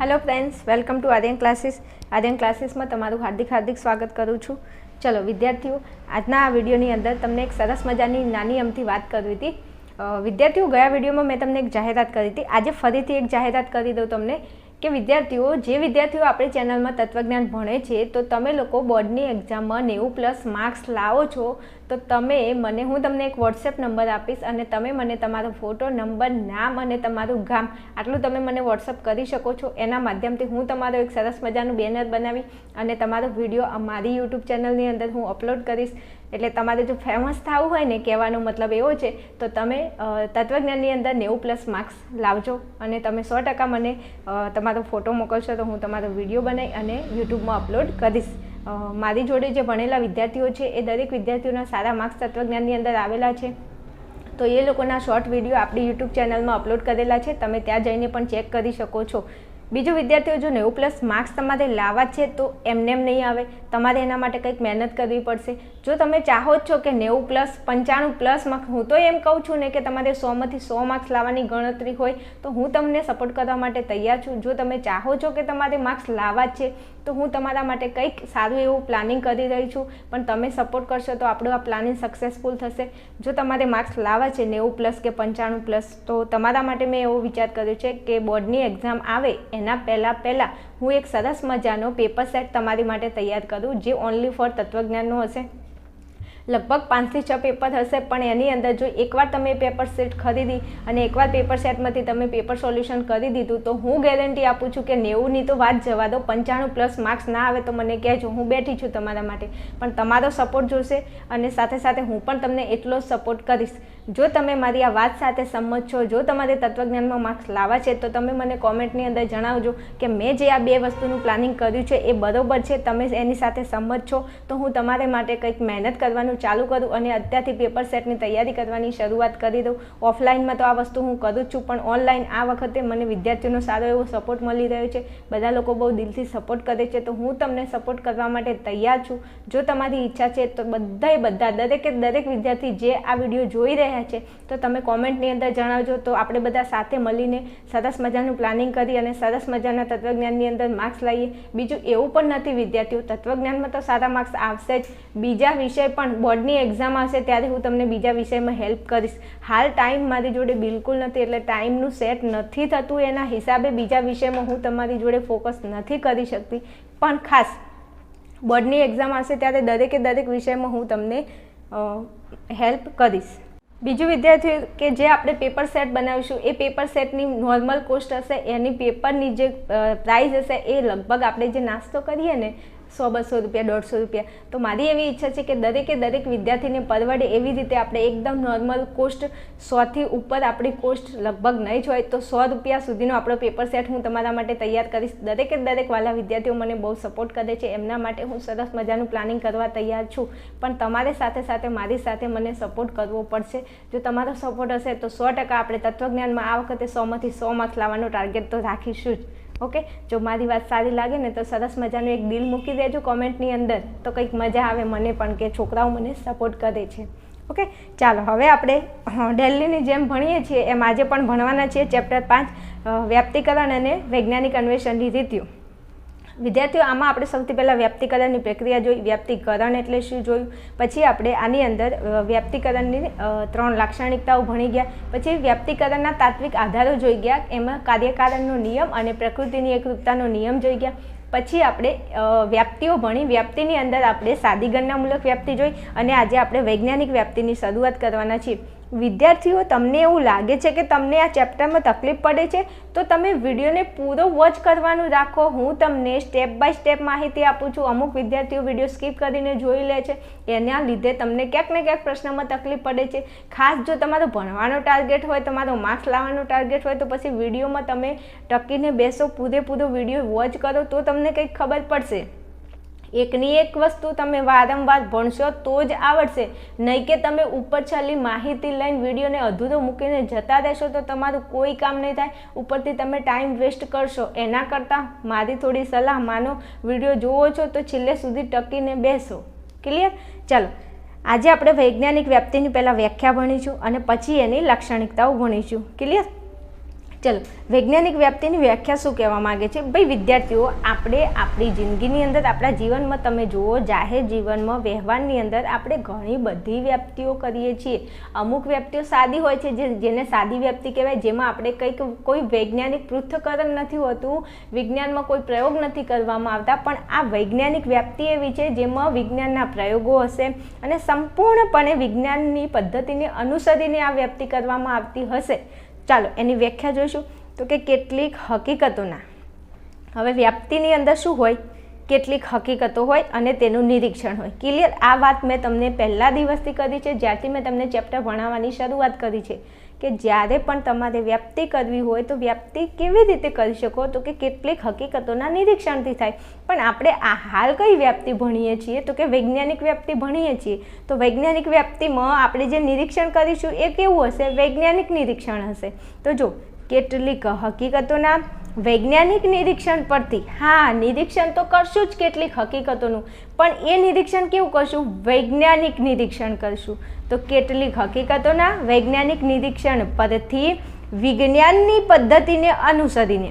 Hello friends welcome to Aryan classes Aryan ક્લાસીસમાં તમારું હાર્દિક હાર્દિક સ્વાગત કરું છું. ચલો, વિદ્યાર્થીઓ, આજના આ વિડીયોની અંદર તમને એક સરસ મજાની નાની અમથી વાત કરવી હતી. વિદ્યાર્થીઓ, ગયા વિડીયોમાં મેં તમને એક જાહેરાત કરી હતી. આજે ફરીથી એક જાહેરાત કરી દઉં તમને કે વિદ્યાર્થીઓ, જે વિદ્યાર્થીઓ આપણી ચેનલમાં તત્વજ્ઞાન ભણે છે, તો તમે લોકો બોર્ડની એક્ઝામમાં નેવું પ્લસ માર્ક્સ લાવો છો. તો તમે મને, હું તમને એક વોટ્સએપ નંબર આપીશ અને તમે મને તમારો ફોટો નંબર, નામ અને તમારું ગામ આટલું તમે મને વોટ્સઅપ કરી શકો છો. એના માધ્યમથી હું તમારો એક સરસ મજાનું બેનર બનાવી અને તમારો વીડિયો મારી યુટ્યુબ ચેનલની અંદર હું અપલોડ કરીશ. એટલે તમારે જો ફેમસ થવું હોય ને, કહેવાનો મતલબ એવો છે, તો તમે તત્વજ્ઞાનની અંદર નેવું પ્લસ માર્ક્સ લાવજો અને તમે સો ટકા મને તમારો ફોટો મોકલશો તો હું તમારો વીડિયો બનાવી અને યુટ્યુબમાં અપલોડ કરીશ. મારી જોડે જે ભણેલા વિદ્યાર્થીઓ છે, એ દરેક વિદ્યાર્થીઓના સારા માર્ક્સ તત્વજ્ઞાનની અંદર આવેલા છે. તો એ લોકોના શોર્ટ વીડિયો આપણી યુટ્યુબ ચેનલમાં અપલોડ કરેલા છે. તમે ત્યાં જઈને પણ ચેક કરી શકો છો. બીજું વિદ્યાર્થીઓ જો નેવું પ્લસ માર્ક્સ તમારે લાવવા છે, તો એમને એમ નહીં આવે. તમારે એના માટે કંઈક મહેનત કરવી પડશે. જો તમે ચાહો છો કે નેવું પ્લસ પંચાણું પ્લસ માર્ક્સ હું તો એમ કહું છું ને કે તમારે સોમાંથી સો માર્ક્સ લાવવાની ગણતરી હોય, તો હું તમને સપોર્ટ કરવા માટે તૈયાર છું. જો તમે ચાહો છો કે તમારે માર્ક્સ લાવવા છે તો હું તમારા માટે કંઈક સારું એવું પ્લાનિંગ કરી રહી છું, પણ તમે સપોર્ટ કરશો તો આપણું આ પ્લાનિંગ સક્સેસફુલ થશે. જો તમારે માર્ક્સ લાવવા છે નેવું પ્લસ કે પંચાણું પ્લસ તો તમારા માટે મેં એવો વિચાર કર્યો છે કે બોર્ડની એક્ઝામ આવે, એના પહેલાં પહેલાં હું એક સરસ મજાનો પેપર સેટ તમારી માટે તૈયાર કરું, જે ઓનલી ફોર તત્વજ્ઞાનનું હશે. લગભગ પાંચથી છ પેપર હશે, પણ એની અંદર જો એકવાર તમે પેપર સેટ ખરીદી અને એકવાર પેપર સેટમાંથી તમે પેપર સોલ્યુશન કરી દીધું, તો હું ગેરંટી આપું છું કે નેવુંની તો વાત જવા દો, પંચાણું પ્લસ માર્ક્સ ના આવે તો મને કહેજો, હું બેઠી છું તમારા માટે. પણ તમારો સપોર્ટ જોશે અને સાથે સાથે હું પણ તમને એટલો જ સપોર્ટ કરીશ. જો તમે મારી આ વાત સાથે સંમત છો, જો તમારે તત્વજ્ઞાનમાં માર્ક્સ લાવવા છે, તો તમે મને કોમેન્ટની અંદર જણાવજો કે મેં જે આ બે વસ્તુનું પ્લાનિંગ કર્યું છે, એ બરોબર છે, તમે એની સાથે સંમત છો, તો હું તમારે માટે કંઈક મહેનત કરવાનું ચાલુ કરું અને અત્યારથી પેપર સેટની તૈયારી કરવાની શરૂઆત કરી દઉં. ઓફલાઈનમાં તો આ વસ્તુ હું કરું જ છું, પણ ઓનલાઈન આ વખતે મને વિદ્યાર્થીઓનો સારો એવો સપોર્ટ મળી રહ્યો છે. બધા લોકો બહુ દિલથી સપોર્ટ કરે છે, તો હું તમને સપોર્ટ કરવા માટે તૈયાર છું. જો તમારી ઈચ્છા છે, તો બધાય બધા, દરેકે, દરેક વિદ્યાર્થી જે આ વીડિયો જોઈ રહ્યા છે. તો તમે કોમેન્ટની અંદર જણાવજો. તો આપણે બધા સાથે મળીને સરસ મજાનું પ્લાનિંગ કરી અને સરસ મજાના તત્વજ્ઞાનની અંદર માર્ક્સ લાવીએ. બીજું એવું પણ નથી, વિદ્યાર્થીઓ, તત્વજ્ઞાનમાં તો સારા માર્ક્સ આવશે જ. બીજા વિષય પણ બોર્ડની એક્ઝામ આવશે ત્યારે હું તમને બીજા વિષયમાં હેલ્પ કરીશ. હાલ ટાઈમ મારી જોડે બિલકુલ નથી, એટલે ટાઈમનું સેટ નથી થતું. એના હિસાબે બીજા વિષયમાં હું તમારી જોડે ફોકસ નથી કરી શકતી. પણ ખાસ, બોર્ડની એક્ઝામ આવશે ત્યારે દરેકે દરેક વિષયમાં હું તમને હેલ્પ કરીશ. બીજું વિદ્યાર્થીઓ કે જે આપણે પેપર સેટ બનાવીશું, એ પેપર સેટની નોર્મલ કોસ્ટ હશે, એની પેપરની જે પ્રાઇસ હશે, એ લગભગ આપણે જે નાસ્તો કરીએ ને સો, બસો રૂપિયા, દોઢસો રૂપિયા. તો મારી એવી ઈચ્છા છે કે દરેકે દરેક વિદ્યાર્થીને પરવડે એવી રીતે આપણે એકદમ નોર્મલ કોસ્ટ સોથી ઉપર આપણી કોસ્ટ લગભગ નહીં જ હોય. તો સો રૂપિયા સુધીનો આપણો પેપર સેટ હું તમારા માટે તૈયાર કરીશ. દરેકે દરેક વાલા વિદ્યાર્થીઓ મને બહુ સપોર્ટ કરે છે. એમના માટે હું સરસ મજાનું પ્લાનિંગ કરવા તૈયાર છું. પણ તમારે સાથે સાથે, મારી સાથે મને સપોર્ટ કરવો પડશે. જો તમારો સપોર્ટ હશે તો સો ટકા આપણે તત્વજ્ઞાનમાં આ વખતે સોમાંથી સો માર્ક્સ લાવવાનો ટાર્ગેટ તો રાખીશું જ. ઓકે? જો મારી વાત સારી લાગે ને તો સરસ મજાનું એક દિલ મૂકી દેજો કોમેન્ટની અંદર. તો કંઈક મજા આવે મને પણ કે છોકરાઓ મને સપોર્ટ કરે છે. ઓકે? ચાલો, હવે આપણે ડેલીની જેમ ભણીએ છીએ, એમ આજે પણ ભણવાના છીએ. ચેપ્ટર પાંચ વ્યાપ્તિકરણ અને વૈજ્ઞાનિક અન્વેષણની રીતિઓ વિદ્યાર્થીઓ, આમાં આપણે સૌથી પહેલાં વ્યાપ્તિકરણની પ્રક્રિયા જોઈ. વ્યાપ્તિકરણ એટલે શું જોયું? પછી આપણે આની અંદર વ્યાપ્તિકરણની ત્રણ લાક્ષણિકતાઓ ભણી ગયા. પછી વ્યાપ્તિકરણના તાત્વિક આધારો જોઈ ગયા. એમાં કાર્યકારણનો નિયમ અને પ્રકૃતિની એકરૂપતાનો નિયમ જોઈ ગયા. પછી આપણે વ્યાપ્તિઓ ભણી. વ્યાપ્તિની અંદર આપણે સાદી ગણનામૂલક વ્યાપ્તિ જોઈ અને આજે આપણે વૈજ્ઞાનિક વ્યાપ્તિની શરૂઆત કરવાના છીએ. વિદ્યાર્થીઓ, તમને એવું લાગે છે કે તમને આ ચેપ્ટરમાં તકલીફ પડે છે, તો તમે વિડીયોને પૂરો વોચ કરવાનું રાખો. હું તમને સ્ટેપ બાય સ્ટેપ માહિતી આપું છું. અમુક વિદ્યાર્થીઓ વીડિયો સ્કીપ કરીને જોઈ લે છે. એના લીધે તમને ક્યાંક ને ક્યાંક પ્રશ્નમાં તકલીફ પડે છે. ખાસ જો તમારો ભણવાનો ટાર્ગેટ હોય, તમારો માર્ક્સ લાવવાનો ટાર્ગેટ હોય, તો પછી વિડીયોમાં તમે ટકીને બેસો, પૂરેપૂરો વીડિયો વોચ કરો, તો તમને કંઈક ખબર પડશે. એકની એક વસ્તુ તમે વારંવાર ભણશો તો જ આવડશે. નહીં કે તમે ઉપર છેલ્લી માહિતી લઈને વિડીયોને અધૂરો મૂકીને જતા રહેશો તો તમારું કોઈ કામ નહીં થાય. ઉપરથી તમે ટાઈમ વેસ્ટ કરશો. એના કરતાં મારી થોડી સલાહ માનો. વીડિયો જુઓ છો તો છેલ્લે સુધી ટકીને બેસો. ક્લિયર? ચાલો. આજે આપણે વૈજ્ઞાનિક વ્યાપ્તિની પહેલાં વ્યાખ્યા ભણીશું અને પછી એની લાક્ષણિકતાઓ ભણીશું ક્લિયર? ચલો, વૈજ્ઞાનિક વ્યાપ્તિની વ્યાખ્યા શું કહેવા માગે છે? ભાઈ, વિદ્યાર્થીઓ, આપણે આપણી જિંદગીની અંદર, આપણા જીવનમાં તમે જુઓ, જાહેર જીવનમાં, વ્યવહારની અંદર આપણે ઘણી બધી વ્યાપ્તિઓ કરીએ છીએ. અમુક વ્યાપ્તિઓ સાદી હોય છે, જે, જેને સાદી વ્યાપ્તિ કહેવાય, જેમાં આપણે કંઈક, કોઈ વૈજ્ઞાનિક પૃથ્થકરણ નથી હોતું, વિજ્ઞાનમાં કોઈ પ્રયોગ નથી કરવામાં આવતા, પણ આ વૈજ્ઞાનિક વ્યાપ્તિ એવી છે, જેમાં વિજ્ઞાનના પ્રયોગો હશે અને સંપૂર્ણપણે વિજ્ઞાનની પદ્ધતિને અનુસરીને આ વ્યાપ્તિ કરવામાં આવતી હશે. ચાલો, એની વ્યાખ્યા જોઈશું. તો કે કેટલીક હકીકતોના. હવે વ્યાપ્તિની અંદર શું હોય? કેટલીક હકીકતો હોય અને તેનું નિરીક્ષણ હોય. ક્લિયર આ વાત મેં તમને પહેલા દિવસથી કરી છે, જ્યારથી મેં તમને ચેપ્ટર ભણાવવાની શરૂઆત કરી છે. કે જ્યારે પણ તમારે વ્યાપ્તિ કરવી હોય તો વ્યક્તિ કેવી રીતે કરી શકો તો કે કેટલીક હકીકતોના નિરીક્ષણથી થાય. પણ આપણે આ હાલ કઈ વ્યાપ્તિ ભણીએ છીએ તો કે વૈજ્ઞાનિક વ્યાપ્તિ ભણીએ છીએ? તો વૈજ્ઞાનિક વ્યાપ્તિમાં આપણે જે નિરીક્ષણ કરીશું એ કેવું હશે? વૈજ્ઞાનિક નિરીક્ષણ હશે. તો જો, કેટલીક હકીકતોના વૈજ્ઞાનિક નિરીક્ષણ પરથી, હા, નિરીક્ષણ તો કરશું જ કેટલીક હકીકતોનું, પણ એ નિરીક્ષણ કેવું કરશું? વૈજ્ઞાનિક નિરીક્ષણ કરશું. તો કેટલીક હકીકતોના વૈજ્ઞાનિક નિરીક્ષણ પરથી વિજ્ઞાનની પદ્ધતિને અનુસરીને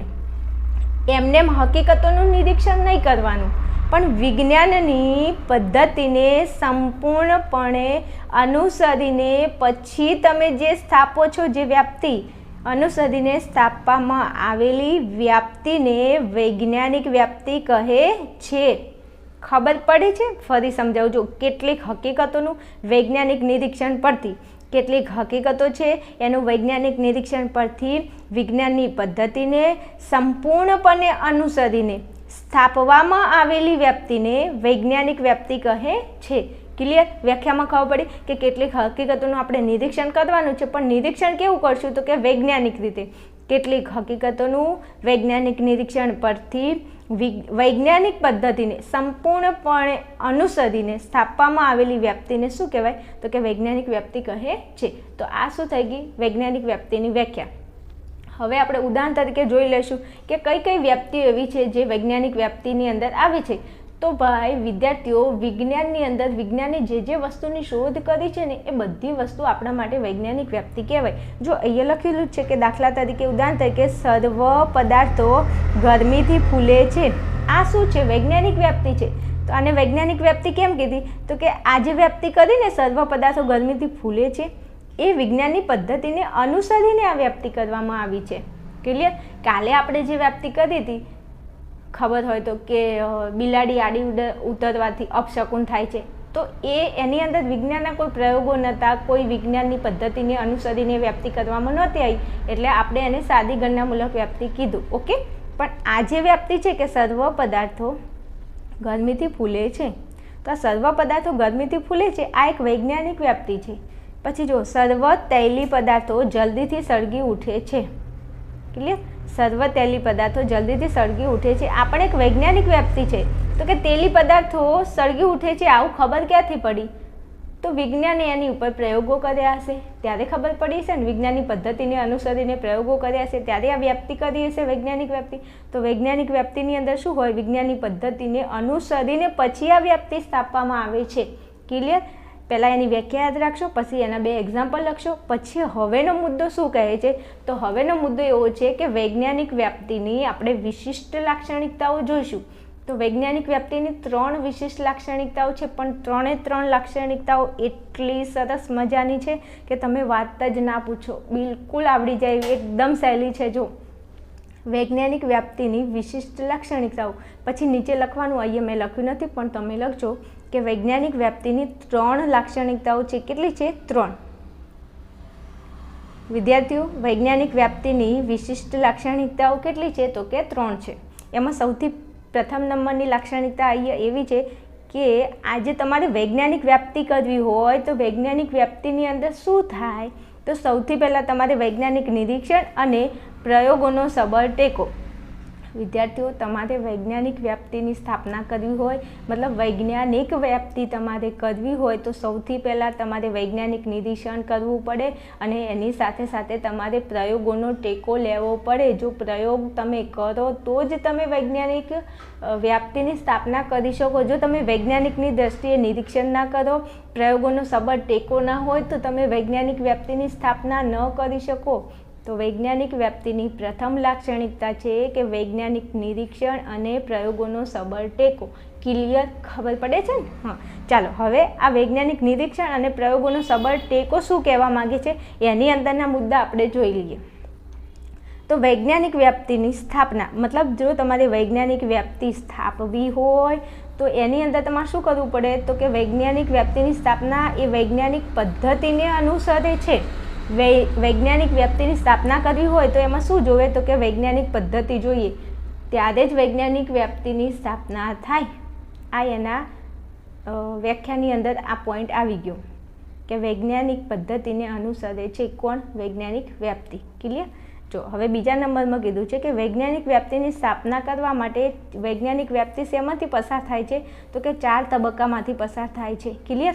એમને હકીકતોનું નિરીક્ષણ નહીં કરવાનું, પણ વિજ્ઞાનની પદ્ધતિને સંપૂર્ણપણે અનુસરીને પછી તમે જે સ્થાપો છો જે વ્યાપ્તિ અનુસરીને સ્થાપવામાં આવેલી વ્યાપ્તિને વૈજ્ઞાનિક વ્યાપ્તિ કહે છે. ખબર પડે છે? ફરી સમજાવજો કેટલીક હકીકતોનું વૈજ્ઞાનિક નિરીક્ષણ પરથી. કેટલીક હકીકતો છે એનું વૈજ્ઞાનિક નિરીક્ષણ પરથી વિજ્ઞાનની પદ્ધતિને સંપૂર્ણપણે અનુસરીને સ્થાપવામાં આવેલી વ્યાપ્તિને વૈજ્ઞાનિક વ્યાપ્તિ કહે છે. ક્લિયર વ્યાખ્યામાં ખબર પડી કે કેટલીક હકીકતોનું આપણે નિરીક્ષણ કરવાનું છે, પણ નિરીક્ષણ કેવું કરશું તો કે વૈજ્ઞાનિક રીતે. કેટલીક હકીકતોનું વૈજ્ઞાનિક નિરીક્ષણ પરથી વૈજ્ઞાનિક પદ્ધતિને સંપૂર્ણપણે અનુસરીને સ્થાપવામાં આવેલી વ્યાપ્તિને શું કહેવાય? તો કે વૈજ્ઞાનિક વ્યાપ્તિ કહે છે. તો આ શું થઈ ગઈ? વૈજ્ઞાનિક વ્યાપ્તિની વ્યાખ્યા. હવે આપણે ઉદાહરણ તરીકે જોઈ લઈશું કે કઈ કઈ વ્યાપ્તિઓ એવી છે જે વૈજ્ઞાનિક વ્યાપ્તિની અંદર આવી છે. તો ભાઈ, વિદ્યાર્થીઓ, વિજ્ઞાનની અંદર, વિજ્ઞાને જે જે વસ્તુની શોધ કરી છે ને, એ બધી વસ્તુ આપણા માટે વૈજ્ઞાનિક વ્યક્તિ કહેવાય. જો અહીંયા લખેલું છે કે દાખલા તરીકે, ઉદાહરણ તરીકે, સર્વ પદાર્થો ગરમીથી ફૂલે છે. આ શું છે? વૈજ્ઞાનિક વ્યાપ્તિ છે. તો આને વૈજ્ઞાનિક વ્યાપ્તિ કેમ કીધી? તો કે આ જે વ્યક્તિ કરીને સર્વ પદાર્થો ગરમીથી ફૂલે છે, એ વિજ્ઞાનની પદ્ધતિને અનુસરીને આ વ્યક્તિ કરવામાં આવી છે. ક્લિયર કાલે આપણે જે વ્યાપ્તિ કરી હતી ખબર હોય તો કે બિલાડી આડી ઉતરવાથી અપશકુન થાય છે. તો એ એની અંદર વિજ્ઞાનના કોઈ પ્રયોગો નહોતા કોઈ વિજ્ઞાનની પદ્ધતિને અનુસરીને વ્યાપ્તિ કરવામાં નહોતી આવી. એટલે આપણે એને સાદી ગણનામૂલક વ્યાપ્તિ કીધું, ઓકે? પણ આ જે વ્યાપ્તિ છે કે સર્વ પદાર્થો ગરમીથી ફૂલે છે, તો આ સર્વ પદાર્થો ગરમીથી ફૂલે છે, આ એક વૈજ્ઞાનિક વ્યાપ્તિ છે. પછી જો સર્વ તૈલી પદાર્થો જલ્દીથી સળગી ઉઠે છે, ક્લિયર? સર્વ તેલી પદાર્થો જલ્દીથી સળગી ઉઠે છે. આ પણ એક વૈજ્ઞાનિક વ્યાપ્તિ છે. તો કે તેલી પદાર્થો સળગી ઉઠે છે, આવું ખબર ક્યાંથી પડી? તો વિજ્ઞાને એની ઉપર પ્રયોગો કર્યા હશે. ત્યારે ખબર પડી છે ને, વિજ્ઞાનની પદ્ધતિને અનુસરીને પ્રયોગો કર્યા છે ત્યારે આ વ્યાપ્તિ કરી હશે, વૈજ્ઞાનિક વ્યાપ્તિ તો વૈજ્ઞાનિક વ્યાપ્તિની અંદર શું હોય? વિજ્ઞાનની પદ્ધતિને અનુસરીને પછી આ વ્યાપ્તિ સ્થાપવામાં આવે છે. ક્લિયર પહેલાં એની વ્યાખ્યા યાદ રાખશો, પછી એના બે એક્ઝામ્પલ લખશો, પછી હવેનો મુદ્દો શું કહે છે? તો હવેનો મુદ્દો એવો છે કે વૈજ્ઞાનિક વ્યાપ્તિની આપણે વિશિષ્ટ લાક્ષણિકતાઓ જોઈશું. તો વૈજ્ઞાનિક વ્યાપ્તિની ત્રણ વિશિષ્ટ લાક્ષણિકતાઓ છે, પણ ત્રણે ત્રણ લાક્ષણિકતાઓ એટલી સરસ મજાની છે કે તમે વાત જ ના પૂછો. બિલકુલ આવડી જાય એકદમ સહેલી છે, જો. વૈજ્ઞાનિક વ્યાપ્તિની વિશિષ્ટ લાક્ષણિકતાઓ. પછી નીચે લખવાનું, અહીંયા મેં લખ્યું નથી, પણ તમે લખજો. કે વૈજ્ઞાનિક વ્યાપ્તિની ત્રણ લાક્ષણિકતાઓ છે. કેટલી છે? ત્રણ. વિદ્યાર્થીઓ, વૈજ્ઞાનિક વ્યાપ્તિની વિશિષ્ટ લાક્ષણિકતાઓ કેટલી છે? તો કે ત્રણ છે. એમાં સૌથી પ્રથમ નંબરની લાક્ષણિકતા અહીંયા એવી છે કે આજે તમારે વૈજ્ઞાનિક વ્યાપ્તિ કરવી હોય તો વૈજ્ઞાનિક વ્યાપ્તિની અંદર શું થાય? તો સૌથી પહેલાં તમારે વૈજ્ઞાનિક નિરીક્ષણ અને પ્રયોગોનો સબળ ટેકો. વિદ્યાર્થીઓ, તમારે વૈજ્ઞાનિક વ્યાપ્તિની સ્થાપના કરવી હોય, મતલબ વૈજ્ઞાનિક વ્યાપ્તિ તમારે કરવી હોય તો સૌથી પહેલાં તમારે વૈજ્ઞાનિક નિરીક્ષણ કરવું પડે અને એની સાથે સાથે તમારે પ્રયોગોનો ટેકો લેવો પડે. જો પ્રયોગ તમે કરો તો જ તમે વૈજ્ઞાનિક વ્યાપ્તિની સ્થાપના કરી શકો. જો તમે વૈજ્ઞાનિકની દ્રષ્ટિએ નિરીક્ષણ ના કરો, પ્રયોગોનો સબળ ટેકો ના હોય તો તમે વૈજ્ઞાનિક વ્યાપ્તિની સ્થાપના ન કરી શકો. તો વૈજ્ઞાનિક વ્યાપ્તિની પ્રથમ લાક્ષણિકતા છે કે વૈજ્ઞાનિક નિરીક્ષણ અને પ્રયોગોનો સબળ ટેકો. ક્લિયર ખબર પડે છે ને? હા. ચાલો, હવે આ વૈજ્ઞાનિક નિરીક્ષણ અને પ્રયોગોનો સબળ ટેકો શું કહેવા માંગે છે? એની અંદરના મુદ્દા આપણે જોઈ લઈએ. તો વૈજ્ઞાનિક વ્યાપ્તિની સ્થાપના. મતલબ, જો તમારે વૈજ્ઞાનિક વ્યાપ્તિ સ્થાપવી હોય, તો એની અંદર તમારે શું કરવું પડે? તો કે વૈજ્ઞાનિક વ્યાપ્તિની સ્થાપના એ વૈજ્ઞાનિક પદ્ધતિને અનુસરે છે. વૈજ્ઞાનિક વ્યક્તિની સ્થાપના કરવી હોય તો એમાં શું જોવે? તો કે વૈજ્ઞાનિક પદ્ધતિ જોઈએ. ત્યારે જ વૈજ્ઞાનિક વ્યાપ્તિની સ્થાપના થાય. આ એના વ્યાખ્યાની અંદર આ પોઈન્ટ આવી ગયો. કે વૈજ્ઞાનિક પદ્ધતિને અનુસરે છે કોણ? વૈજ્ઞાનિક વ્યાપ્તિ ક્લિયર જો, હવે બીજા નંબરમાં કીધું છે કે વૈજ્ઞાનિક વ્યાપ્તિની સ્થાપના કરવા માટે વૈજ્ઞાનિક વ્યાપ્તિ શેમાંથી પસાર થાય છે? તો કે ચાર તબક્કામાંથી પસાર થાય છે. ક્લિયર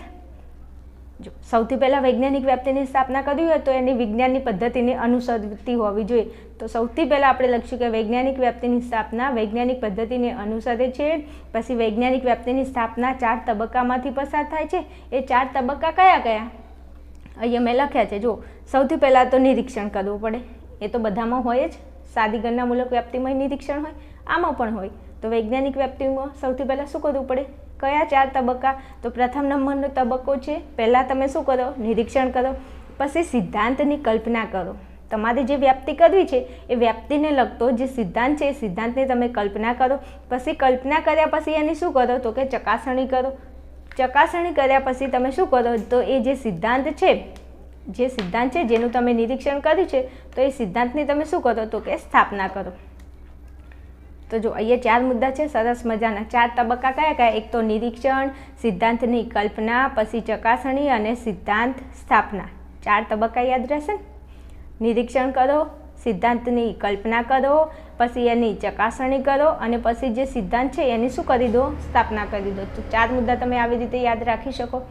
જો, સૌથી પહેલાં વૈજ્ઞાનિક વ્યાપ્તિની સ્થાપના કરવી હોય તો એની વિજ્ઞાનની પદ્ધતિને અનુસરતી હોવી જોઈએ. તો સૌથી પહેલાં આપણે લખ્યું કે વૈજ્ઞાનિક વ્યાપ્તિની સ્થાપના વૈજ્ઞાનિક પદ્ધતિને અનુસરે છે. પછી વૈજ્ઞાનિક વ્યાપ્તિની સ્થાપના ચાર તબક્કામાંથી પસાર થાય છે. એ ચાર તબક્કા કયા કયા? અહીંયા મેં લખ્યા છે. જો, સૌથી પહેલાં તો નિરીક્ષણ કરવું પડે. એ તો બધામાં હોય જ. સાદી ગણનામૂલક વ્યાપ્તિમાં નિરીક્ષણ હોય. આમાં પણ હોય. તો વૈજ્ઞાનિક વ્યાપ્તિમાં સૌથી પહેલાં શું કરવું પડે? કયા ચાર તબક્કા? તો પ્રથમ નંબરનો તબક્કો છે. પહેલાં તમે શું કરો? નિરીક્ષણ કરો. પછી સિદ્ધાંતની કલ્પના કરો. તમારે જે વ્યાપ્તિ કરવી છે એ વ્યાપ્તિને લગતો જે સિદ્ધાંત છે એ સિદ્ધાંતની તમે કલ્પના કરો. પછી કલ્પના કર્યા પછી એની શું કરો? તો કે ચકાસણી કરો. ચકાસણી કર્યા પછી તમે શું કરો? તો એ જે સિદ્ધાંત છે, જે સિદ્ધાંત છે જેનું તમે નિરીક્ષણ કર્યું છે, તો એ સિદ્ધાંતની તમે શું કરો? તો કે સ્થાપના કરો. તો જો અહીંયા ચાર મુદ્દા છે, સરસ મજાના ચાર તબક્કા કયા કયા? એક તો નિરીક્ષણ, સિદ્ધાંતની કલ્પના, પછી ચકાસણી અને સિદ્ધાંત સ્થાપના. ચાર તબક્કા યાદ રહેશે? નિરીક્ષણ કરો, સિદ્ધાંતની કલ્પના કરો, પછી એની ચકાસણી કરો અને પછી જે સિદ્ધાંત છે, એની શું કરી દો? સ્થાપના કરી દો. તો ચાર મુદ્દા તમે આવી રીતે યાદ રાખી શકો.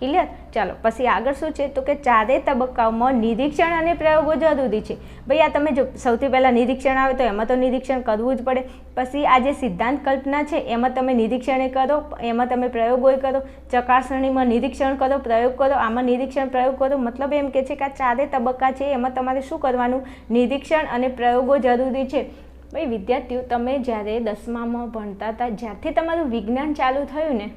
ક્લિયર? ચાલો, પછી આગળ શું છે? તો કે ચારેય તબક્કાઓમાં નિરીક્ષણ અને પ્રયોગો જરૂરી છે. ભાઈ, આ તમે જો, સૌથી પહેલાં નિરીક્ષણ આવે તો એમાં તો નિરીક્ષણ કરવું જ પડે. પછી આ જે સિદ્ધાંત કલ્પના છે, એમાં તમે નિરીક્ષણે કરો, એમાં તમે પ્રયોગો કરો, ચકાસણીમાં નિરીક્ષણ કરો, પ્રયોગ કરો, આમાં નિરીક્ષણ, પ્રયોગ કરો. મતલબ એમ કે છે કે આ ચારેય તબક્કા છે, એમાં તમારે શું કરવાનું? નિરીક્ષણ અને પ્રયોગો જરૂરી છે. ભાઈ, વિદ્યાર્થીઓ, તમે જ્યારે દસમામાં ભણતા હતા, જ્યારથી તમારું વિજ્ઞાન ચાલુ થયું ને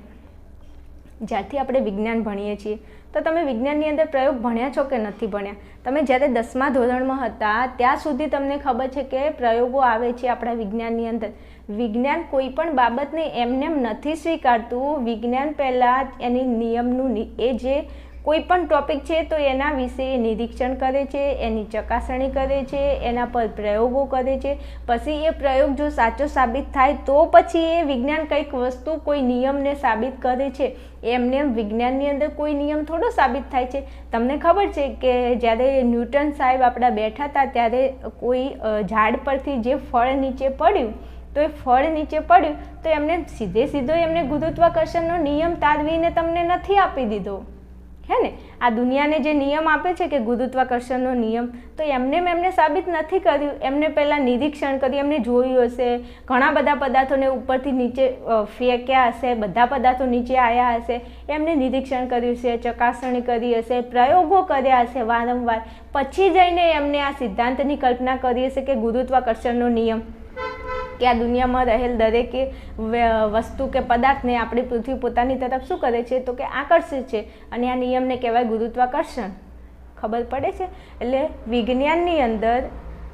જ્યારથી આપણે વિજ્ઞાન ભણીએ છીએ, તો તમે વિજ્ઞાનની અંદર પ્રયોગ ભણ્યા છો કે નથી ભણ્યા? તમે જ્યારે દસમા ધોરણમાં હતા, ત્યાં સુધી તમને ખબર છે કે પ્રયોગો આવે છે આપણા વિજ્ઞાનની અંદર. વિજ્ઞાન કોઈ પણ બાબતને એમનેમ નથી સ્વીકારતું. વિજ્ઞાન પહેલાં એની નિયમનું એ જે કોઈ પણ ટોપિક છે તો એના વિશે નિરીક્ષણ કરે છે, એની ચકાસણી કરે છે, એના પર પ્રયોગો કરે છે. પછી એ પ્રયોગ જો સાચો સાબિત થાય તો પછી એ વિજ્ઞાન કંઈક વસ્તુ કોઈ નિયમને સાબિત કરે છે. એમને વિજ્ઞાનની અંદર કોઈ નિયમ થોડો સાબિત થાય છે. તમને ખબર છે કે જ્યારે ન્યૂટન સાહેબ આપણા બેઠા હતા ત્યારે કોઈ ઝાડ પરથી જે ફળ નીચે પડ્યું, તો એ ફળ નીચે પડ્યું, તો એમને સીધે સીધો એમને ગુરુત્વાકર્ષણનો નિયમ તારવીને તમને નથી આપી દીધો. હે ને? આ દુનિયાને જે નિયમ આપે છે કે ગુરુત્વાકર્ષણનો નિયમ, તો એમને એમને સાબિત નથી કર્યું. એમને પહેલાં નિરીક્ષણ કર્યું, એમને જોયું હશે. ઘણા બધા પદાર્થોને ઉપરથી નીચે ફેંક્યા હશે? બધા પદાર્થો નીચે આવ્યા હશે. એમને નિરીક્ષણ કર્યું છે, ચકાસણી કરી હશે, પ્રયોગો કર્યા હશે વારંવાર. પછી જઈને એમને આ સિદ્ધાંતની કલ્પના કરી હશે કે ગુરુત્વાકર્ષણનો નિયમ. કે આ દુનિયામાં રહેલ દરેક વસ્તુ કે પદાર્થને આપણી પૃથ્વી પોતાની તરફ શું કરે છે? તો કે આકર્ષે છે. અને આ નિયમને કહેવાય ગુરુત્વાકર્ષણ. ખબર પડે છે? એટલે વિજ્ઞાનની અંદર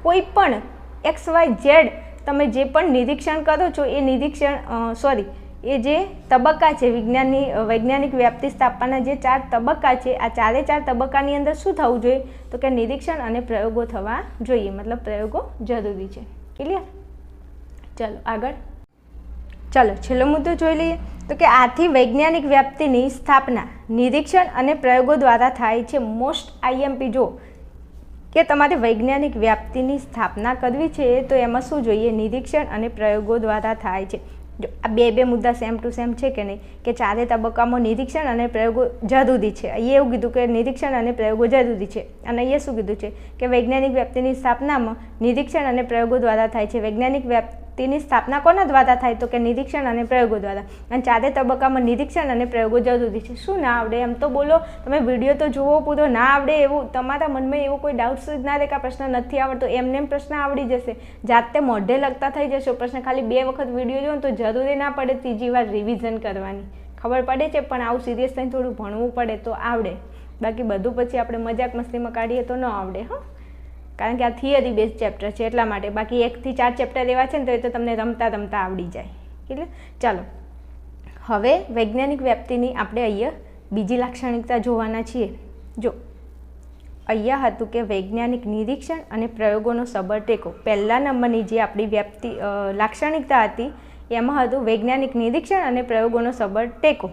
કોઈ પણ એક્સ વાય ઝેડ તમે જે પણ નિરીક્ષણ કરો છો, એ નિરીક્ષણ સોરી, એ જે તબક્કા છે, વિજ્ઞાનની વૈજ્ઞાનિક વ્યાપ્તિ સ્થાપવાના જે ચાર તબક્કા છે, આ ચારે ચાર તબક્કાની અંદર શું થવું જોઈએ? તો કે નિરીક્ષણ અને પ્રયોગો થવા જોઈએ. મતલબ પ્રયોગો જરૂરી છે. ક્લિયર? ચાલો, આગળ. ચાલો, છેલ્લો મુદ્દો જોઈ લઈએ. તો કે આથી વૈજ્ઞાનિક વ્યાપ્તિની સ્થાપના, નિરીક્ષણ અને પ્રયોગો દ્વારા થાય છે. મોસ્ટ આઈએમપી જો કે તમારે વૈજ્ઞાનિક વ્યાપ્તિની સ્થાપના કરવી છે, તો એમાં શું જોઈએ? નિરીક્ષણ અને પ્રયોગો દ્વારા થાય છે. જો, આ બે બે મુદ્દા સેમ ટુ સેમ છે કે નહીં? કે ચારે તબક્કામાં નિરીક્ષણ અને પ્રયોગો જરૂરી છે. અહીંયા એવું કીધું કે નિરીક્ષણ અને પ્રયોગો જરૂરી છે. અને અહીંયા શું કીધું છે? કે વૈજ્ઞાનિક વ્યાપ્તિની સ્થાપનામાં નિરીક્ષણ અને પ્રયોગો દ્વારા થાય છે. વૈજ્ઞાનિક વ્યાપ્તિ વ્યક્તિની સ્થાપના કોના દ્વારા થાય તો કે નિરીક્ષણ અને પ્રયોગો દ્વારા? અને ચારે તબક્કામાં નિરીક્ષણ અને પ્રયોગો જરૂરી છે. શું ના આવડે? એમ તો બોલો. તમે વીડિયો તો જુઓ, પૂરો ના આવડે એવું તમારા મનમાં એવો કોઈ ડાઉટ્સ જ ના રહે કે આ પ્રશ્ન નથી આવડતો. એમને એમ પ્રશ્ન આવડી જશે. જાતે મોઢે લગતા થઈ જશો. પ્રશ્ન ખાલી બે વખત વીડિયો જોવો તો જરૂરી ના પડે ત્રીજી વાર રિવિઝન કરવાની. ખબર પડે છે, પણ આવું સિરિયસ થઈને થોડું ભણવું પડે તો આવડે. બાકી બધું પછી આપણે મજાક મસ્તીમાં કાઢીએ તો ન આવડે, હા. કારણ કે આ થિયરી બેઝ ચેપ્ટર છે એટલા માટે બાકી એકથી ચાર ચેપ્ટર એવા છે ને તો એ તો તમને રમતા રમતા આવડી જાય. એટલે ચાલો, હવે વૈજ્ઞાનિક વ્યાપ્તિની આપણે અહીંયા બીજી લાક્ષણિકતા જોવાના છીએ. જો, અહીંયા હતું કે વૈજ્ઞાનિક નિરીક્ષણ અને પ્રયોગોનો સબર ટેકો પહેલા નંબરની જે આપણી વ્યાપ્તિ લાક્ષણિકતા હતી, એમાં હતું વૈજ્ઞાનિક નિરીક્ષણ અને પ્રયોગોનો સબર ટેકો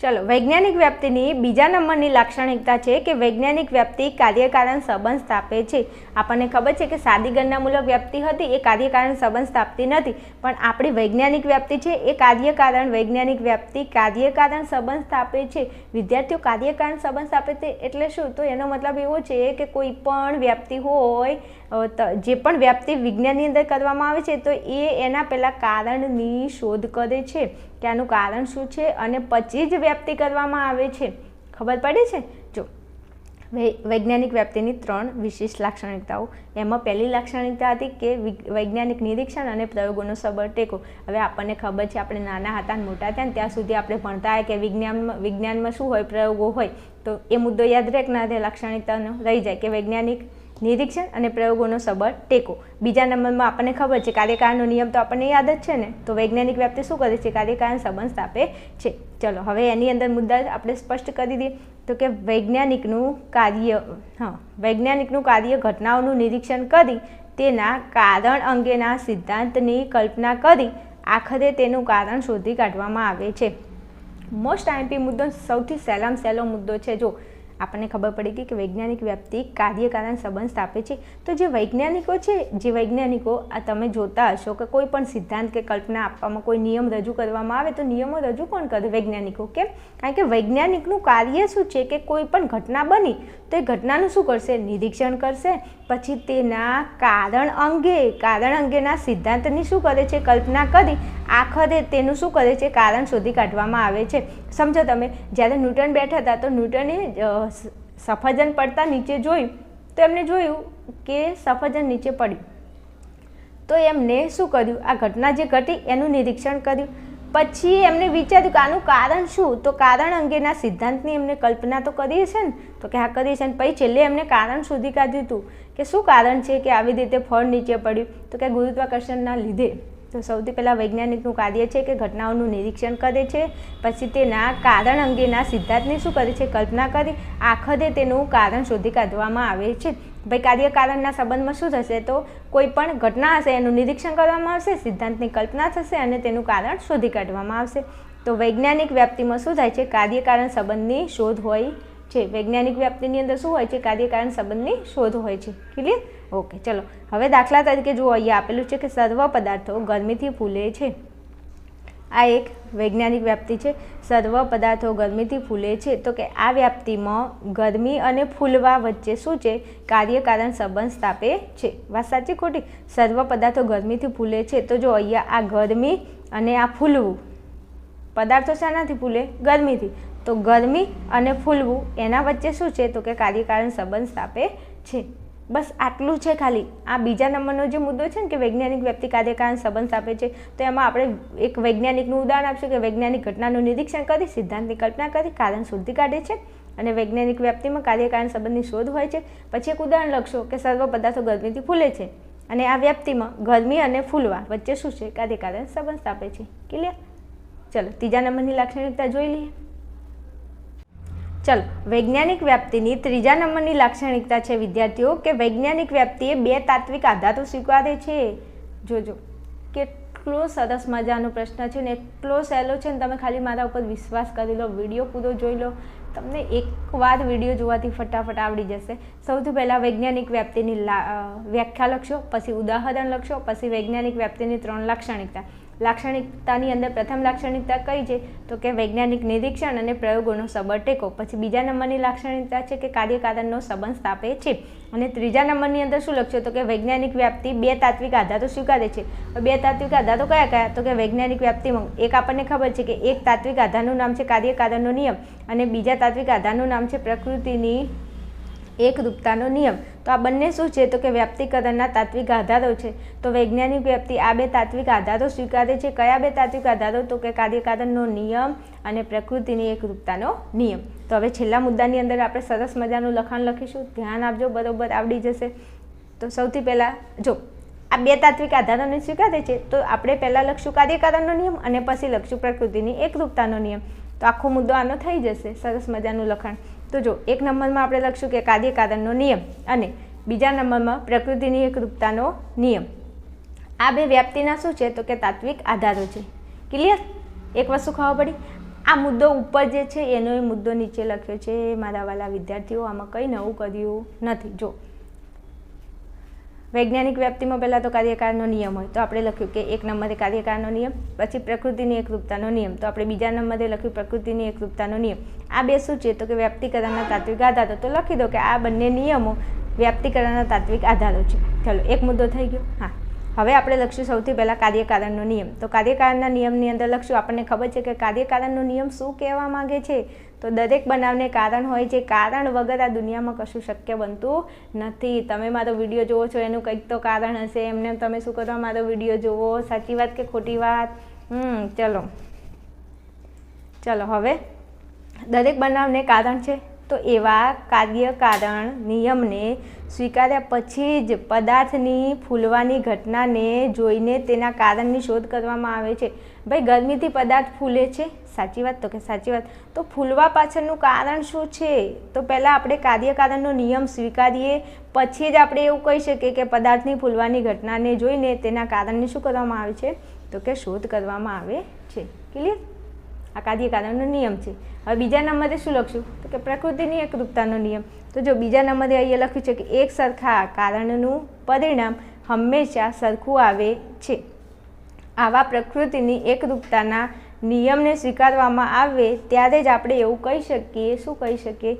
ચલો, વૈજ્ઞાનિક વ્યાપ્તિની બીજા નંબરની લાક્ષણિકતા છે કે વૈજ્ઞાનિક વ્યાપ્તિ કાર્યકારણ સંબંધ સ્થાપે છે. આપણને ખબર છે કે સાદી ગણનામૂલક વ્યાપ્તિ હતી, એ કાર્યકારણ સંબંધ સ્થાપતી નથી. પણ આપણી વૈજ્ઞાનિક વ્યાપ્તિ છે, એ કાર્યકારણ, વૈજ્ઞાનિક વ્યાપ્તિ કાર્યકારણ સંબંધ સ્થાપે છે. વિદ્યાર્થીઓ કાર્યકારણ સંબંધ સ્થાપે છે એટલે શું? તો એનો મતલબ એવો છે કે કોઈ પણ વ્યાપ્તિ હોય જે પણ વ્યાપ્તિ વિજ્ઞાનની અંદર કરવામાં આવે છે, તો એ એના પહેલાં કારણની શોધ કરે છે. આનું કારણ શું છે અને પછી જ વ્યાપ્તિ કરવામાં આવે છે? ખબર પડે છે? જો વૈજ્ઞાનિક વ્યાપ્તિની ત્રણ વિશિષ્ટ લાક્ષણિકતાઓ. એમાં પહેલી લાક્ષણિકતા હતી કે વૈજ્ઞાનિક નિરીક્ષણ અને પ્રયોગોનો સબર ટેકો હવે આપણને ખબર છે આપણે નાના હતા અને મોટા ને ત્યાં સુધી આપણે ભણતા કે વિજ્ઞાનમાં વિજ્ઞાનમાં શું હોય, પ્રયોગો હોય, તો એ મુદ્દો યાદ રહે ના લાક્ષણિકતાનો રહી જાય કે વૈજ્ઞાનિક નિરીક્ષણ અને પ્રયોગોનો સબર ટેકો. બીજા નંબરમાં આપણને ખબર છે, કાર્યકાળનો નિયમ તો આપણને યાદ જ છે ને? તો વૈજ્ઞાનિક વ્યાપ્તિ શું કરે છે? કાર્યકાળ સંબંધ સ્થાપે છે. ચલો, હવે એની અંદર મુદ્દા આપણે સ્પષ્ટ કરી દઈએ. તો કે વૈજ્ઞાનિકનું કાર્ય, હા, વૈજ્ઞાનિકનું કાર્ય ઘટનાઓનું નિરીક્ષણ કરી, તેના કારણ અંગેના સિદ્ધાંતની કલ્પના કરી, આખરે તેનું કારણ શોધી કાઢવામાં આવે છે. મોસ્ટ આઈમ્પી મુદ્દો સૌથી સહેલામ સહેલો મુદ્દો છે. જો આપણને ખબર પડી ગઈ કે વૈજ્ઞાનિક વ્યાપ્તિ કાર્યકારણ સંબંધ સ્થાપે છે. તો જે વૈજ્ઞાનિકો છે, જે વૈજ્ઞાનિકો, આ તમે જોતા હશો કે કોઈ પણ સિદ્ધાંત કે કલ્પના આપવામાં કોઈ નિયમ રજૂ કરવામાં આવે તો નિયમો રજૂ કોણ કરે? વૈજ્ઞાનિકો કેમ? કારણ કે વૈજ્ઞાનિકનું કાર્ય શું છે કે કોઈ પણ ઘટના બની તો એ ઘટનાનું શું કરશે? નિરીક્ષણ કરશે. પછી તેના કારણ અંગે, કારણ અંગેના સિદ્ધાંતની શું કરે છે? કલ્પના કરી આખરે તેનું શું કરે છે? કારણ શોધી કાઢવામાં આવે છે. સમજો તમે, જ્યારે ન્યૂટન બેઠા હતા તો ન્યૂટને સફરજન પડતા નીચે જોયું તો એમને જોયું કે સફરજન નીચે પડ્યું. તો એમને શું કર્યું? આ ઘટના જે ઘટી એનું નિરીક્ષણ કર્યું. પછી એમને વિચાર્યું કે આનું કારણ શું? તો કારણ અંગેના સિદ્ધાંતની એમને કલ્પના તો કરીએ છે ને? તો કે હા કરીએ છે ને. પછી છેલ્લે એમને કારણ શોધી કાઢ્યું હતું કે શું કારણ છે કે આવી રીતે ફળ નીચે પડ્યું? તો કે ગુરુત્વાકર્ષણના લીધે. તો સૌથી પહેલાં વૈજ્ઞાનિકનું કાર્ય છે કે ઘટનાઓનું નિરીક્ષણ કરે છે. પછી તેના કારણ અંગેના સિદ્ધાંતની શું કરે છે કલ્પના કરી આખરે તેનું કારણ શોધી કાઢવામાં આવે છે. ભાઈ, કાર્યકારણના સંબંધમાં શું થશે? તો કોઈ પણ ઘટના હશે, એનું નિરીક્ષણ કરવામાં આવશે, સિદ્ધાંતની કલ્પના થશે અને તેનું કારણ શોધી કાઢવામાં આવશે. તો વૈજ્ઞાનિક વ્યાપ્તિમાં શું થાય છે? કાર્યકારણ સંબંધની શોધ હોય છે, વૈજ્ઞાનિક વ્યાપ્તિની અંદર શું હોય છે કાર્યકારણ સંબંધની શોધ હોય છે. ક્લિયર ઓકે ચલો. હવે દાખલા તરીકે જુઓ, અહીંયા આપેલું છે કે સર્વ પદાર્થો ગરમીથી ફૂલે છે. આ એક વૈજ્ઞાનિક વ્યાપ્તિ છે. સર્વ પદાર્થો ગરમીથી ફૂલે છે. તો કે આ વ્યાપ્તિમાં ગરમી અને ફૂલવા વચ્ચે શું છે? કાર્યકારણ સંબંધ સ્થાપે છે. વાત સાચી ખોટી? સર્વ પદાર્થો ગરમીથી ફૂલે છે. તો જો અહીંયા આ ગરમી અને આ ફૂલવું, પદાર્થો શાનાથી ફૂલે? ગરમીથી. તો ગરમી અને ફૂલવું એના વચ્ચે શું છે? તો કે કાર્યકારણ સંબંધ સ્થાપે છે. બસ આટલું છે ખાલી. આ બીજા નંબરનો જે મુદ્દો છે ને કે વૈજ્ઞાનિક વ્યક્તિ કાર્યકારણ સંબંધ આપે છે, તો એમાં આપણે એક વૈજ્ઞાનિકનું ઉદાહરણ આપશું કે વૈજ્ઞાનિક ઘટનાનું નિરીક્ષણ કરી, સિદ્ધાંતની કલ્પના કરી, કારણ શોધી કાઢે છે અને વૈજ્ઞાનિક વ્યાપ્તિમાં કાર્યકારણ સંબંધની શોધ હોય છે. પછી એક ઉદાહરણ લખશો કે સર્વ પદાર્થો ગરમીથી ફૂલે છે અને આ વ્યાપ્તિમાં ગરમી અને ફૂલવા વચ્ચે શું છે? કાર્યકારણ સંબંધ સ્થાપે છે. ક્લિયર? ચલો, ત્રીજા નંબરની લાક્ષણિકતા જોઈ લઈએ. ચલો, વૈજ્ઞાનિક વ્યાપ્તિની ત્રીજા નંબરની લાક્ષણિકતા છે, વિદ્યાર્થીઓ, કે વૈજ્ઞાનિક વ્યાપ્તિએ બે તાત્વિક આધાતો સ્વીકારે છે? જોજો. કેટલો સરસ મજાનો પ્રશ્ન છે ને, એટલો સહેલો છે ને, તમે ખાલી મારા ઉપર વિશ્વાસ કરી લો, વીડિયો પૂરો જોઈ લો. તમને એકવાર વીડિયો જોવાથી ફટાફટ આવડી જશે. સૌથી પહેલાં વૈજ્ઞાનિક વ્યાપ્તિની વ્યાખ્યા લખશો, પછી ઉદાહરણ લખશો, પછી વૈજ્ઞાનિક વ્યાપ્તિની ત્રણ લાક્ષણિકતા. લાક્ષણિકતાની અંદર પ્રથમ લાક્ષણિકતા કઈ છે? તો કે વૈજ્ઞાનિક નિરીક્ષણ અને પ્રયોગોનો સબળ ટેકો પછી બીજા નંબરની લાક્ષણિકતા છે કે કાર્યકારણનો સંબંધ સ્થાપે છે. અને ત્રીજા નંબરની અંદર શું લખ્યું? તો કે વૈજ્ઞાનિક વ્યાપ્તિ બે તાત્વિક આધારો સ્વીકારે છે. બે તાત્વિક આધારો કયા કયા? તો કે વૈજ્ઞાનિક વ્યાપ્તિમાં એક આપણને ખબર છે કે એક તાત્વિક આધારનું નામ છે કાર્યકારણનો નિયમ અને બીજા તાત્વિક આધારનું નામ છે પ્રકૃતિની એકરૂપતાનો નિયમ. તો આ બંને શું છે? તો કે વ્યાપ્તિકરણના તાત્વિક આધારો છે. તો વૈજ્ઞાનિક વ્યક્તિ આ બે તાત્વિક આધારો સ્વીકારે છે. કયા બે તાત્વિક આધારો? તો કે કાર્યકારણનો નિયમ અને પ્રકૃતિની એકરૂપતાનો નિયમ. તો હવે છેલ્લા મુદ્દાની અંદર આપણે સરસ મજાનું લખાણ લખીશું. ધ્યાન આપજો, બરોબર, આવડી જશે. તો સૌથી પહેલાં, જો, આ બે તાત્વિક આધારોને સ્વીકારે છે, તો આપણે પહેલાં લખશું કાર્યકારણનો નિયમ અને પછી લખશું પ્રકૃતિની એકરૂપતાનો નિયમ. તો આખો મુદ્દો આનો થઈ જશે. સરસ મજાનું લખાણ. તો જો, એક નંબરમાં આપણે લખશું કે કાર્યકારણનો નિયમ અને બીજા નંબરમાં પ્રકૃતિની એકરૂપતાનો નિયમ. આ બે વ્યાપ્તિના શું છે? તો કે તાત્વિક આધારો છે. ક્લિયર એક વસ્તુ ખબર પડી? આ મુદ્દો ઉપર જે છે, એનો મુદ્દો નીચે લખ્યો છે. મારા વાલા વિદ્યાર્થીઓ, આમાં કંઈ નવું કર્યું નથી. જો વૈજ્ઞાનિક વ્યાપ્તિમાં પહેલાં તો કાર્યકાળનો નિયમ હોય. તો આપણે લખ્યું કે એક નંબરે કાર્યકાળનો નિયમ, પછી પ્રકૃતિની એકરૂપતાનો નિયમ. તો આપણે બીજા નંબરે લખ્યું પ્રકૃતિની એકરૂપતાનો નિયમ. આ બે શું છે તો કે વ્યાપ્તિકરણના તાત્વિક આધારો. તો લખી દો કે આ બંને નિયમો વ્યાપ્તિકરણના તાત્વિક આધારો છે. ચાલો, એક મુદ્દો થઈ ગયો. હા. હવે આપણે લખશું સૌથી પહેલાં કાર્યકારણનો નિયમ. તો કાર્યકારણના નિયમની અંદર લખશું, આપણને ખબર છે કે કાર્યકારણનો નિયમ શું કહેવા માંગે છે? તો દરેક બનાવને કારણ હોય છે. કારણ વગર આ દુનિયામાં કશું શક્ય બનતું નથી. તમે મારો વીડિયો જુઓ છો, એનું કંઈક તો કારણ હશે. એમને તમે શું કરવા મારો વીડિયો જુઓ સાચી વાત કે ખોટી વાત? હમ, ચલો. ચલો, હવે. દરેક બનાવને કારણ છે. તો એવા કાર્યકારણ નિયમને સ્વીકાર્યા પછી જ પદાર્થની ફૂલવાની ઘટનાને જોઈને તેના કારણની શોધ કરવામાં આવે છે. ભાઈ, ગરમીથી પદાર્થ ફૂલે છે? સાચી વાત તો કે સાચી વાત. તો ફૂલવા પાછળનું કારણ શું છે? તો પહેલાં આપણે કાર્યકારણનો નિયમ સ્વીકારીએ, પછી જ આપણે એવું કહી શકીએ કે પદાર્થની ફૂલવાની ઘટનાને જોઈને તેના કારણને શું કરવામાં આવે છે? તો કે શોધ કરવામાં આવે છે. ક્લિયર આ કાર્યકારણનો નિયમ છે. હવે બીજા નંબરે શું લખશું? તો કે પ્રકૃતિની એકરૂપતાનો નિયમ. તો જો બીજા નંબરે અહીંયા લખ્યું છે કે એક સરખા કારણનું પરિણામ હંમેશા સરખું આવે છે. આવા પ્રકૃતિની એકરૂપતાના નિયમને સ્વીકારવામાં આવે ત્યારે જ આપણે એવું કહી શકીએ, શું કહી શકીએ?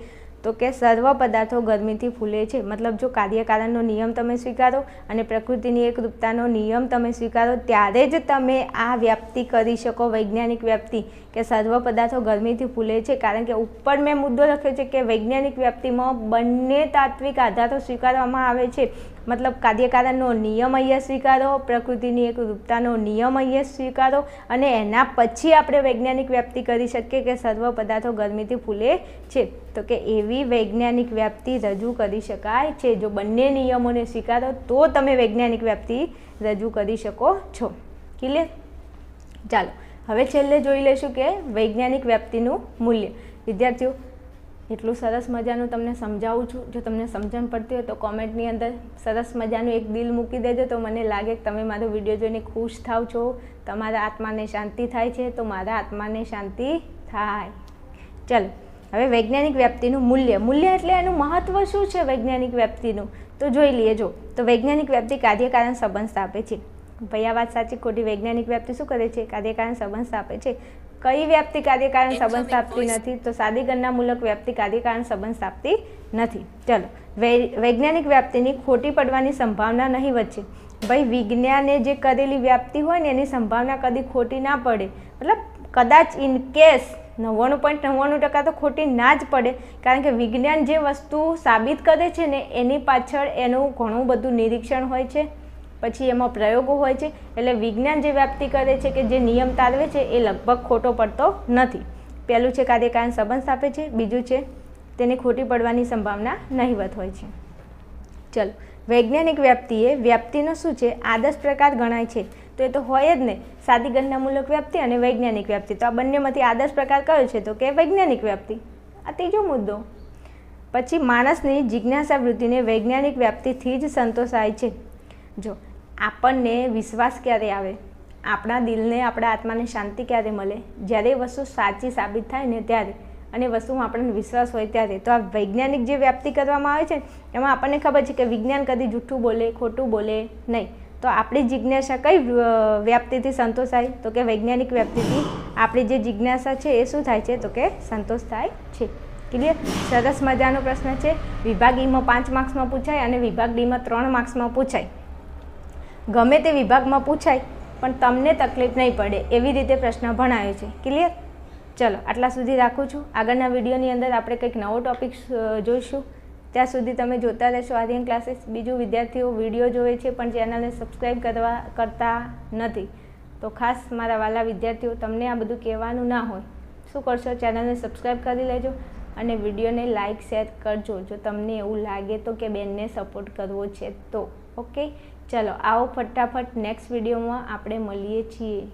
તો કે સર્વ પદાર્થો ગરમીથી ફૂલે છે. મતલબ જો કાર્યકારણનો નિયમ તમે સ્વીકારો અને પ્રકૃતિની એકરૂપતાનો નિયમ તમે સ્વીકારો, ત્યારે જ તમે આ વ્યાપ્તિ કરી શકો, વૈજ્ઞાનિક વ્યાપ્તિ, કે સર્વ પદાર્થો ગરમીથી ફૂલે છે. કારણ કે ઉપર મેં મુદ્દો લખ્યો છે કે વૈજ્ઞાનિક વ્યાપ્તિમાં બંને તાત્વિક આધારો સ્વીકારવામાં આવે છે. મતલબ કાર્યકારણનો નિયમ અહીંયા સ્વીકારો, પ્રકૃતિની એક રૂપતાનો નિયમ અહીંયા સ્વીકારો અને એના પછી આપણે વૈજ્ઞાનિક વ્યાપ્તિ કરી શકીએ કે સર્વ પદાર્થો ગરમીથી ફૂલે છે. તો કે એવી વૈજ્ઞાનિક વ્યાપ્તિ રજૂ કરી શકાય છે. જો બંને નિયમોને સ્વીકારો, તો તમે વૈજ્ઞાનિક વ્યાપ્તિ રજૂ કરી શકો છો. ક્લિયર ચાલો, હવે છેલ્લે જોઈ લઈશું કે વૈજ્ઞાનિક વ્યાપ્તિનું મૂલ્ય. વિદ્યાર્થીઓ એટલું સરસ મજાનું તમને સમજાવું છું. જો તમને સમજણ પડતી હોય તો કોમેન્ટની અંદર સરસ મજાનું એક દિલ મૂકી દેજો. તો મને લાગે કે તમે મારો વીડિયો જોઈને ખુશ થાવ છો. તમારા આત્માને શાંતિ થાય છે તો મારા આત્માને શાંતિ થાય. ચાલો, હવે વૈજ્ઞાનિક વ્યક્તિનું મૂલ્ય. મૂલ્ય એટલે એનું મહત્ત્વ શું છે વૈજ્ઞાનિક વ્યક્તિનું? તો જોઈ લઈએ, જો. તો વૈજ્ઞાનિક વ્યક્તિ કાર્યકારણ સંબંધ સ્થાપે છે. ભાઈ આ વાત સાચી ખોટી વૈજ્ઞાનિક વ્યક્તિ શું કરે છે? કાર્યકારણ સંબંધ સ્થાપે છે. કઈ વ્યાપ્તિ કાર્યકારણ સંબંધ સ્થાપતી નથી તો સાદી ગણનામૂલક વ્યાપ્તિ કાર્યકારણ સંબંધ સ્થાપતી નથી. ચલો વૈજ્ઞાનિક વ્યાપ્તિની ખોટી પડવાની સંભાવના નહીં વચ્ચે ભાઈ વિજ્ઞાને જે કરેલી વ્યાપ્તિ હોય ને એની સંભાવના કદી ખોટી ના પડે. મતલબ કદાચ ઇન કેસ નવ્વાણું પોઈન્ટ નવ્વાણું ટકા તો ખોટી ના જ પડે. કારણ કે વિજ્ઞાન જે વસ્તુ સાબિત કરે છે ને એની પાછળ એનું ઘણું બધું નિરીક્ષણ હોય છે. પછી એમાં પ્રયોગો હોય છે, એટલે વિજ્ઞાન જે વ્યાપ્તિ કરે છે કે જે નિયમ તારવે છે, એ લગભગ ખોટો પડતો નથી. પહેલું છે કાર્યકારણ સંબંધ સ્થાપે છે, બીજું છે તેને ખોટી પડવાની સંભાવના નહીવત હોય છે. ચલો, વૈજ્ઞાનિક વ્યાપ્તિએ વ્યાપ્તિનો શું છે, આદર્શ પ્રકાર ગણાય છે. તો એ તો હોય જ ને, સાદી ગણનામૂલક વ્યાપ્તિ અને વૈજ્ઞાનિક વ્યાપ્તિ. તો આ બંનેમાંથી આદર્શ પ્રકાર કયો છે, તો કે વૈજ્ઞાનિક વ્યાપ્તિ? આ ત્રીજો મુદ્દો. પછી માણસની જિજ્ઞાસા વૃત્તિને વૈજ્ઞાનિક વ્યાપ્તિથી જ સંતોષાય છે. જો આપણને વિશ્વાસ ક્યારે આવે? આપણા દિલને, આપણા આત્માને શાંતિ ક્યારે મળે? જ્યારે વસ્તુ સાચી સાબિત થાય ને ત્યારે, અને વસ્તુમાં આપણને વિશ્વાસ હોય ત્યારે. તો આ વૈજ્ઞાનિક જે વ્યાપ્તિ કરવામાં આવે છે એમાં આપણને ખબર છે કે વિજ્ઞાન કદી જૂઠું બોલે, ખોટું બોલે નહીં. તો આપણી જિજ્ઞાસા કઈ વ્યાપ્તિથી સંતોષાય તો કે વૈજ્ઞાનિક વ્યાપ્તિથી આપણી જે જિજ્ઞાસા છે એ શું થાય છે? તો કે સંતોષ થાય છે. ક્લિયર સરસ મજાનો પ્રશ્ન છે. વિભાગ ઈમાં પાંચ માર્ક્સમાં પૂછાય અને વિભાગ ડીમાં ત્રણ માર્ક્સમાં પૂછાય. ગમે તે વિભાગમાં પૂછાય, પણ તમને તકલીફ નહીં પડે એવી રીતે પ્રશ્ન ભણાયો છે. ક્લિયર ચલો, આટલા સુધી રાખું છું. આગળના વિડીયોની અંદર આપણે કંઈક નવો ટોપિક જોઈશું. ત્યાં સુધી તમે જોતા રહેશો આર્યન ક્લાસીસ બીજું વિદ્યાર્થીઓ વીડિયો જોવે છે, પણ ચેનલને સબસ્ક્રાઈબ કરવા કરતા નથી. તો ખાસ મારા વાલા વિદ્યાર્થીઓ, તમને આ બધું કહેવાનું ના હોય, શું કરશો? ચેનલને સબસ્ક્રાઈબ કરી લેજો અને વિડીયોને લાઇક શેર કરજો. જો તમને એવું લાગે તો કે બેનને સપોર્ટ કરવો છે તો ઓકે ચલો આવો ફટાફટ નેક્સ્ટ વિડીયોમાં આપણે મળીએ છીએ.